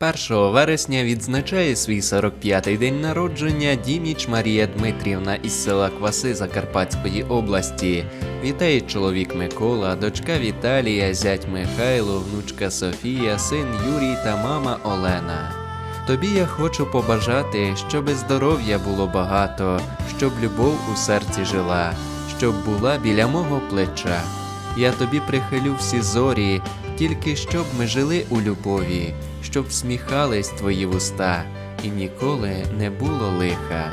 1 вересня відзначає свій 45-й день народження Діміч Марія Дмитрівна із села Кваси Закарпатської області. Вітає чоловік Микола, дочка Віталія, зять Михайло, внучка Софія, син Юрій та мама Олена. Тобі я хочу побажати, щоби здоров'я було багато, щоб любов у серці жила, щоб була біля мого плеча. Я тобі прихилю всі зорі, тільки щоб ми жили у любові, щоб всміхались твої вуста, і ніколи не було лиха.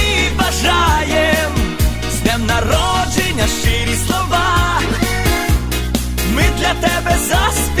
щирі слова, ми для тебе заспіваєм,